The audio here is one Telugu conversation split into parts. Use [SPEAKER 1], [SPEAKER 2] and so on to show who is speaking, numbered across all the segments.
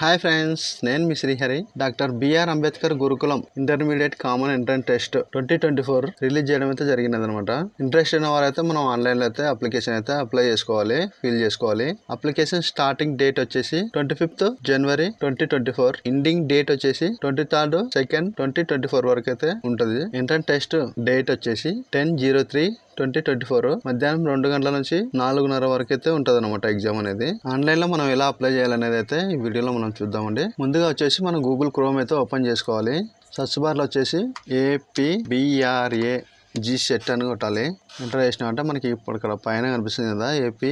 [SPEAKER 1] హాయ్ ఫ్రెండ్స్ నేను మీ Srihari doctor BR Ambedkar Gurukulam intermediate common entrance test twenty twenty four release చేయడం అయితే జరిగినది అనమాట ఇంట్రెస్ట్ ఉన్న వారైతే మనం ఆన్లైన్లో అయితే అప్లికేషన్ అయితే అప్లై చేసుకోవాలి ఫిల్ చేసుకోవాలి. అప్లికేషన్ స్టార్టింగ్ డేట్ వచ్చేసి twenty fifth January twenty twenty four. Ending date వచ్చేసి twenty third second twenty twenty four వరకు అయితే ఉంటుంది. ఎంట్రన్స్ టెస్ట్ డేట్ వచ్చేసి ten zero three twenty twenty four. మధ్యాహ్నం రెండు గంటల నుంచి నాలుగున్నర వరకు అయితే ఉంటుంది అనమాట ఎగ్జామ్ అనేది. ఆన్లైన్లో మనం ఎలా అప్లై చేయాలనేది అయితే ఈ వీడియోలో మనం చూద్దామండి. ముందుగా వచ్చేసి మనం గూగుల్ క్రోమ్ అయితే ఓపెన్ చేసుకోవాలి. సర్చ్ బార్లో వచ్చేసి ఏపీ బిఆర్ఏ జీ సెట్ అని కొట్టాలి. ఎంటర్ చేసినామంటే మనకి ఇప్పుడు ఇక్కడ పైన కనిపిస్తుంది కదా ఏపీ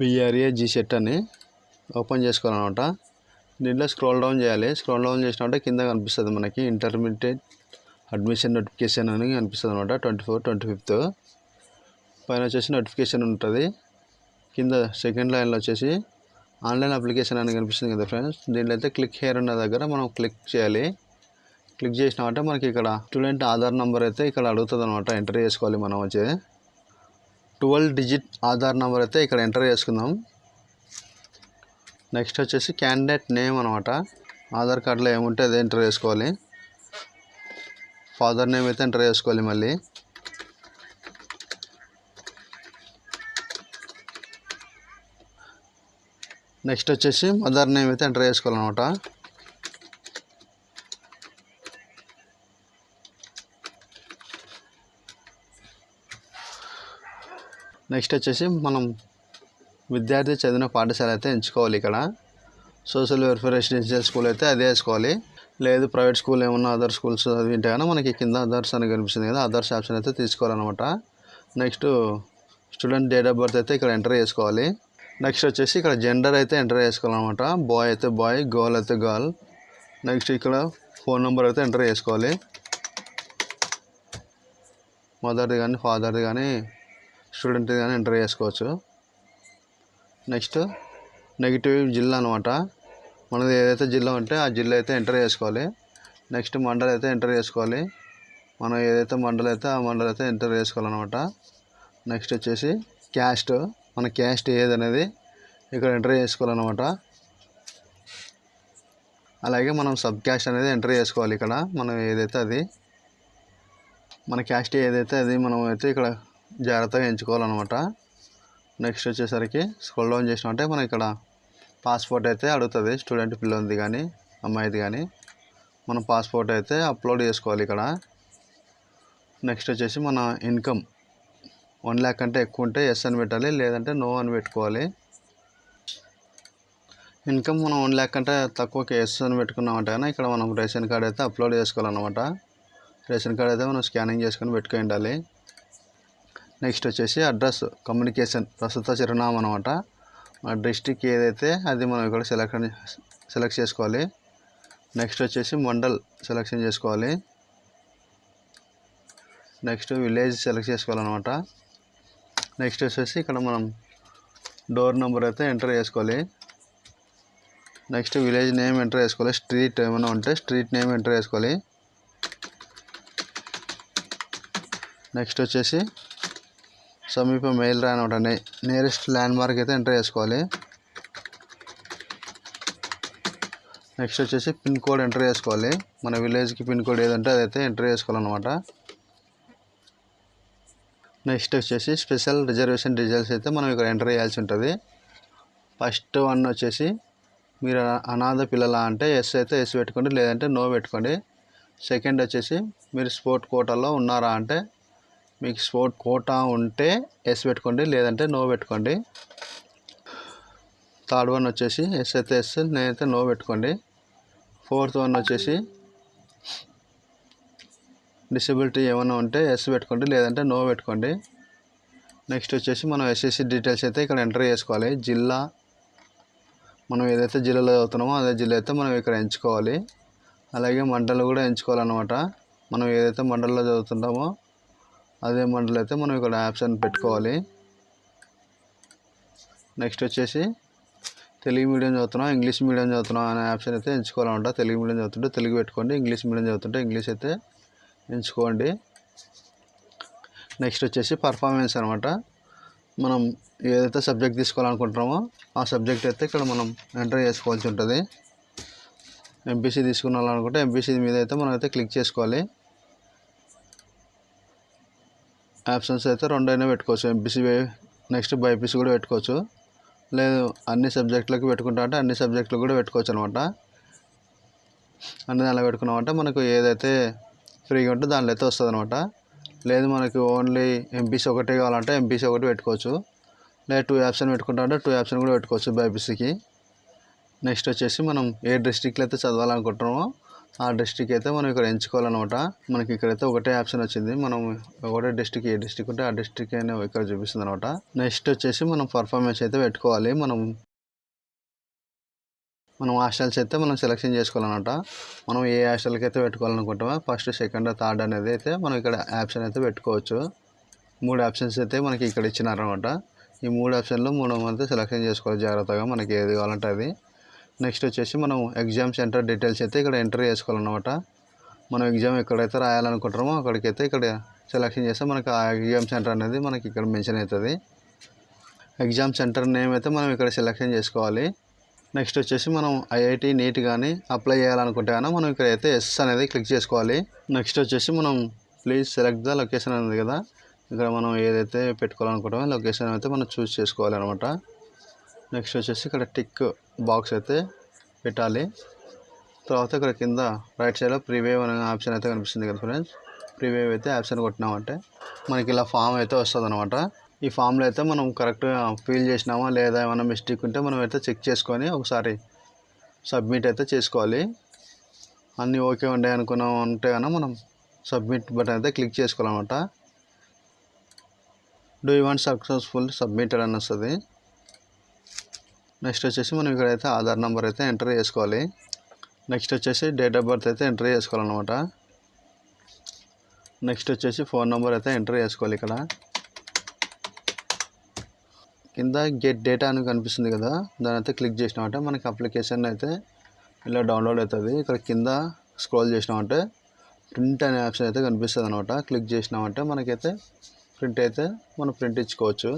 [SPEAKER 1] బిఆర్ఏ జీ సెట్ అని ఓపెన్ చేసుకోవాలన్నమాట. దీంట్లో స్క్రోల్ డౌన్ చేయాలి. స్క్రోల్ డౌన్ చేసినట్టే కింద కనిపిస్తుంది మనకి ఇంటర్మీడియట్ అడ్మిషన్ నోటిఫికేషన్ అని కనిపిస్తుంది అనమాట ట్వంటీ ఫోర్ ట్వంటీ ఫిఫ్త్. పైన వచ్చేసి నోటిఫికేషన్ ఉంటుంది. కింద సెకండ్ లైన్లో వచ్చేసి ఆన్లైన్ అప్లికేషన్ అని కనిపిస్తుంది కదా ఫ్రెండ్స్. దీంట్లో అయితే క్లిక్ హెయిర్ ఉన్న దగ్గర మనం క్లిక్ చేయాలి. క్లిక్ చేసినామంటే మనకి ఇక్కడ స్టూడెంట్ ఆధార్ నెంబర్ అయితే ఇక్కడ అడుగుతుంది అనమాట ఎంటర్ చేసుకోవాలి మనం వచ్చి. ట్వెల్వ్ డిజిట్ ఆధార్ నెంబర్ అయితే ఇక్కడ ఎంటర్ చేసుకుందాం. నెక్స్ట్ వచ్చేసి క్యాండిడేట్ నేమ్ అనమాట ఆధార్ కార్డులో ఏముంటే అదే ఎంటర్ చేసుకోవాలి. ఫాదర్ నేమ్ అయితే ఎంటర్ చేసుకోవాలి మళ్ళీ. నెక్స్ట్ వచ్చేసి మదర్ నేమ్ అయితే ఎంటర్ చేసుకోవాలన్నమాట. నెక్స్ట్ వచ్చేసి మనం విద్యార్థి చదివిన పాఠశాల అయితే ఎంచుకోవాలి ఇక్కడ. సోషల్ వెల్ఫేర్ రెసిడెన్షియల్ స్కూల్ అయితే అదే వేసుకోవాలి. లేదు ప్రైవేట్ స్కూల్ ఏమన్నా అదర్ స్కూల్స్ చదివింటే కానీ మనకి కింద అదర్స్ అని కనిపిస్తుంది కదా అదర్స్ ఆప్షన్ అయితే తీసుకోవాలన్నమాట. Next student date of birth అయితే ఇక్కడ ఎంటర్ చేసుకోవాలి. నెక్స్ట్ వచ్చేసి ఇక్కడ జెండర్ అయితే ఎంటర్ చేసుకోవాలన్నమాట. బాయ్ అయితే బాయ్ గర్ల్ అయితే గర్ల్. నెక్స్ట్ ఇక్కడ ఫోన్ నెంబర్ అయితే ఎంటర్ చేసుకోవాలి. మదర్ది కానీ ఫాదర్ది కానీ స్టూడెంట్ది కానీ ఎంటర్ చేసుకోవచ్చు. నెక్స్ట్ నెగిటివ్ జిల్లా అనమాట మనది ఏదైతే జిల్లా ఉంటే ఆ జిల్లా అయితే ఎంటర్ చేసుకోవాలి. నెక్స్ట్ మండల్ అయితే ఎంటర్ చేసుకోవాలి. మనం ఏదైతే మండల్ అయితే ఆ మండల్ అయితే ఎంటర్ చేసుకోవాలన్నమాట. నెక్స్ట్ వచ్చేసి క్యాస్ట్ మన క్యాస్ట్ ఏది అనేది ఇక్కడ ఎంటర్ చేసుకోవాలన్నమాట. అలాగే మనం సబ్ క్యాస్ట్ అనేది ఎంటర్ చేసుకోవాలి ఇక్కడ. మనం ఏదైతే అది మన క్యాస్ట్ ఏదైతే అది మనం అయితే ఇక్కడ జాగ్రత్తగా ఎంచుకోవాలన్నమాట. నెక్స్ట్ వచ్చేసరికి స్క్రోల్ డౌన్ చేసినామంటే మనం ఇక్కడ పాస్పోర్ట్ అయితే అడుగుతుంది. స్టూడెంట్ పిల్లలది కానీ అమ్మాయిది కానీ మనం పాస్పోర్ట్ అయితే అప్లోడ్ చేసుకోవాలి ఇక్కడ. నెక్స్ట్ వచ్చేసి మన ఇన్కమ్. వన్ ల్యాక్ అంటే ఎక్కువ ఉంటే ఎస్ అని పెట్టాలి లేదంటే నో అని పెట్టుకోవాలి. ఇన్కమ్ మనం వన్ ల్యాక్ అంటే తక్కువకి ఎస్ అని పెట్టుకున్నామంటే కానీ ఇక్కడ మనం రేషన్ కార్డ్ అయితే అప్లోడ్ చేసుకోవాలన్నమాట. రేషన్ కార్డ్ అయితే మనం స్కానింగ్ చేసుకొని పెట్టుకొని ఉండాలి. నెక్స్ట్ వచ్చేసి అడ్రస్ కమ్యూనికేషన్ ప్రస్తుత చిరునామా అనమాట మన డిస్టిక్ ఏదైతే అది మనం ఇక్కడ సెలెక్ట్ సెలెక్ట్ చేసుకోవాలి. నెక్స్ట్ వచ్చేసి మండల్ సెలెక్షన్ చేసుకోవాలి. నెక్స్ట్ విలేజ్ సెలెక్ట్ చేసుకోవాలన్నమాట. నెక్స్ట్ వచ్చేసి ఇక్కడ మనం డోర్ నెంబర్ అయితే ఎంటర్ చేసుకోవాలి. నెక్స్ట్ విలేజ్ నేమ్ ఎంటర్ చేసుకోవాలి. స్ట్రీట్ ఏమైనా ఉంటే స్ట్రీట్ నేమ్ ఎంటర్ చేసుకోవాలి. నెక్స్ట్ వచ్చేసి సమీప మెయిల్ రా అనమాట నియరెస్ట్ ల్యాండ్ మార్క్ అయితే ఎంటర్ చేసుకోవాలి. నెక్స్ట్ వచ్చేసి పిన్ కోడ్ ఎంటర్ చేసుకోవాలి. మన విలేజ్కి పిన్ కోడ్ ఏదంటే అదైతే ఎంటర్ చేసుకోవాలన్నమాట. నెక్స్ట్ వచ్చేసి స్పెషల్ రిజర్వేషన్ డీటెయిల్స్ అయితే మనం ఇక్కడ ఎంటర్ చేయాల్సి ఉంటుంది. ఫస్ట్ వన్ వచ్చేసి మీరు అనాథ పిల్లల అంటే ఎస్ అయితే ఎస్ పెట్టుకోండి లేదంటే నో పెట్టుకోండి. సెకండ్ వచ్చేసి మీరు స్పోర్ట్ కోటాలో ఉన్నారా అంటే మీకు స్పోర్ట్ కోటా ఉంటే ఎస్ పెట్టుకోండి లేదంటే నో పెట్టుకోండి. థర్డ్ వన్ వచ్చేసి ఎస్ అయితే ఎస్ నేనైతే నో పెట్టుకోండి. ఫోర్త్ వన్ వచ్చేసి డిసబిలిటీ ఏమైనా ఉంటే ఎస్ పెట్టుకోండి లేదంటే నో పెట్టుకోండి. నెక్స్ట్ వచ్చేసి మనం ఎస్ఎస్సి డీటెయిల్స్ అయితే ఇక్కడ ఎంటర్ చేసుకోవాలి. జిల్లా మనం ఏదైతే జిల్లాలో చదువుతున్నామో అదే జిల్లా అయితే మనం ఇక్కడ ఎంచుకోవాలి. అలాగే మండలు కూడా ఎంచుకోవాలన్నమాట. మనం ఏదైతే మండలంలో చదువుతుంటామో అదే మండలం అయితే మనం ఇక్కడ ఆప్షన్ పెట్టుకోవాలి. నెక్స్ట్ వచ్చేసి తెలుగు మీడియం చదువుతున్నాం ఇంగ్లీష్ మీడియం చదువుతున్నాం అనే ఆప్షన్ అయితే ఎంచుకోవాలన్నమాట. తెలుగు మీడియం చదువుతుంటే తెలుగు పెట్టుకోండి ఇంగ్లీష్ మీడియం చదువుతుంటే ఇంగ్లీష్ అయితే ఎంచుకోండి. నెక్స్ట్ వచ్చేసి పర్ఫార్మెన్స్ అనమాట మనం ఏదైతే సబ్జెక్ట్ తీసుకోవాలనుకుంటున్నామో ఆ సబ్జెక్ట్ అయితే ఇక్కడ మనం ఎంటర్ చేసుకోవాల్సి ఉంటుంది. ఎంపీసీ తీసుకున్నాలనుకుంటే ఎంపీసీ మీద అయితే మనం అయితే క్లిక్ చేసుకోవాలి. ఆప్షన్స్ అయితే రెండైనా పెట్టుకోవచ్చు. ఎంపీసీ నెక్స్ట్ బైపీసీ కూడా పెట్టుకోవచ్చు. లేదు అన్ని సబ్జెక్టులకు పెట్టుకుంటా అంటే అన్ని సబ్జెక్టులు కూడా పెట్టుకోవచ్చు అనమాట అన్ని దానిలో పెట్టుకున్నామంటే మనకు ఏదైతే ఫ్రీగా ఉంటే దానిలో అయితే వస్తుంది అనమాట లేదు మనకి ఓన్లీ ఎంపీసీ ఒకటే కావాలంటే ఎంపీసీ ఒకటి పెట్టుకోవచ్చు. లేదా టూ ఆప్షన్ పెట్టుకుంటా అంటే టూ ఆప్షన్ కూడా పెట్టుకోవచ్చు బైపీసీకి నెక్స్ట్ వచ్చేసి మనం ఏ డిస్ట్రిక్ట్లో అయితే చదవాలనుకుంటున్నామో ఆ డిస్ట్రిక్ట్ అయితే మనం ఇక్కడ ఎంచుకోవాలన్నమాట. మనకి ఇక్కడైతే ఒకటే ఆప్షన్ వచ్చింది. మనం ఒకటే డిస్టిక్ ఏ డిస్ట్రిక్ట్ ఉంటే ఆ డిస్ట్రిక్ట్ అయినా ఇక్కడ చూపిస్తుంది అనమాట నెక్స్ట్ వచ్చేసి మనం పర్ఫార్మెన్స్ అయితే పెట్టుకోవాలి. మనం మనం హాస్టల్స్ అయితే మనం సెలెక్షన్ చేసుకోవాలన్నమాట. మనం ఏ హాస్టల్కి అయితే పెట్టుకోవాలనుకుంటామో ఫస్ట్ సెకండ్ థర్డ్ అనేది అయితే మనం ఇక్కడ ఆప్షన్ అయితే పెట్టుకోవచ్చు. మూడు ఆప్షన్స్ అయితే మనకి ఇక్కడ ఇచ్చినారనమాట ఈ మూడు ఆప్షన్లో మూడు అయితే సెలెక్షన్ చేసుకోవాలి. జాగ్రత్తగా మనకి ఏది కావాలంటే అది. నెక్స్ట్ వచ్చేసి మనం ఎగ్జామ్ సెంటర్ డీటెయిల్స్ అయితే ఇక్కడ ఎంటర్ చేసుకోవాలన్నమాట. మనం ఎగ్జామ్ ఎక్కడైతే రాయాలనుకుంటామో అక్కడికైతే ఇక్కడ సెలెక్షన్ చేస్తే మనకి ఆ ఎగ్జామ్ సెంటర్ అనేది మనకి ఇక్కడ మెన్షన్ అవుతుంది. ఎగ్జామ్ సెంటర్ నేమ్ అయితే మనం ఇక్కడ సెలెక్షన్ చేసుకోవాలి. నెక్స్ట్ వచ్చేసి మనం ఐఐటి నీట్ కానీ అప్లై చేయాలనుకుంటే కానీ మనం ఇక్కడ అయితే ఎస్ అనేది క్లిక్ చేసుకోవాలి. నెక్స్ట్ వచ్చేసి మనం ప్లీజ్ సెలెక్ట్ ద లొకేషన్ అనేది కదా. ఇక్కడ మనం ఏదైతే పెట్టుకోవాలనుకుంటామో లొకేషన్ అయితే మనం చూస్ చేసుకోవాలి అనమాట నెక్స్ట్ వచ్చేసి ఇక్కడ టిక్ బాక్స్ అయితే పెట్టాలి. తర్వాత ఇక్కడ కింద రైట్ సైడ్లో ప్రీవేవ్ అనే ఆప్షన్ అయితే కనిపిస్తుంది కదా ఫ్రెండ్స్. ప్రీవేవ్ అయితే ఆప్షన్ కొట్టినామంటే మనకి ఇలా ఫామ్ అయితే వస్తుంది అనమాట ఈ ఫామ్లో అయితే మనం కరెక్ట్గా ఫీల్ చేసినామా లేదా ఏమైనా మిస్టేక్ ఉంటే మనం అయితే చెక్ చేసుకొని ఒకసారి సబ్మిట్ అయితే చేసుకోవాలి. అన్నీ ఓకే ఉండే అనుకున్నాం అంటే కనుక మనం సబ్మిట్ బటన్ అయితే క్లిక్ చేసుకోవాలన్నమాట. Do you want successful submitted అని వస్తుంది. నెక్స్ట్ వచ్చేసి మనం ఇక్కడైతే ఆధార్ నెంబర్ అయితే ఎంటర్ చేసుకోవాలి. నెక్స్ట్ వచ్చేసి డేట్ ఆఫ్ బర్త్ అయితే ఎంటర్ చేసుకోవాలన్నమాట. నెక్స్ట్ వచ్చేసి ఫోన్ నెంబర్ అయితే ఎంటర్ చేసుకోవాలి ఇక్కడ. కింద గెట్ డేటా అని కనిపిస్తుంది కదా దాని అయితే క్లిక్ చేసినామంటే మనకి అప్లికేషన్ అయితే ఇలా డౌన్లోడ్ అవుతుంది. ఇక్కడ కింద స్క్రోల్ చేసినామంటే ప్రింట్ అనే ఆప్షన్ అయితే కనిపిస్తుంది అనమాట క్లిక్ చేసినామంటే మనకైతే ప్రింట్ అయితే మనం ప్రింట్ ఇచ్చుకోవచ్చు.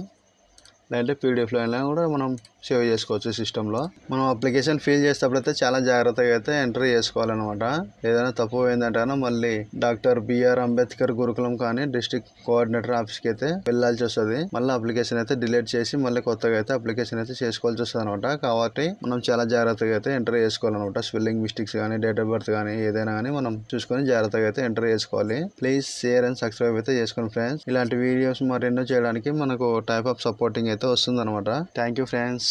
[SPEAKER 1] లేదంటే పీడిఎఫ్లో అయినా కూడా మనం సేవ్ చేసుకోవచ్చు సిస్టంలో. మనం అప్లికేషన్ ఫిల్ చేసేటప్పుడు అయితే చాలా జాగ్రత్తగా అయితే ఎంటర్ చేసుకోవాలన్నమాట. ఏదైనా తప్పు పోయిందంటే మళ్ళీ డాక్టర్ బిఆర్ అంబేద్కర్ గురుకులం కానీ డిస్ట్రిక్ట్ కోఆర్డినేటర్ ఆఫీస్కి అయితే వెళ్ళాల్సి వస్తుంది. మళ్ళీ అప్లికేషన్ అయితే డిలీట్ చేసి మళ్ళీ కొత్తగా అయితే అప్లికేషన్ అయితే చేసుకోవాల్సి వస్తుంది అనమాట కాబట్టి మనం చాలా జాగ్రత్తగా అయితే ఎంటర్ చేసుకోవాలన్నమాట. స్పెల్లింగ్ మిస్టేక్స్ కానీ డేట్ ఆఫ్ బర్త్ కానీ ఏదైనా కానీ మనం చూసుకొని జాగ్రత్తగా అయితే ఎంటర్ చేసుకోవాలి. ప్లీజ్ షేర్ అండ్ సబ్స్క్రైబ్ అయితే చేసుకోండి ఫ్రెండ్స్. ఇలాంటి వీడియోస్ మరెన్నో చేయడానికి మనకు టైప్ ఆఫ్ సపోర్టింగ్ అయితే వస్తుంది అనమాట థ్యాంక్ యూ ఫ్రెండ్స్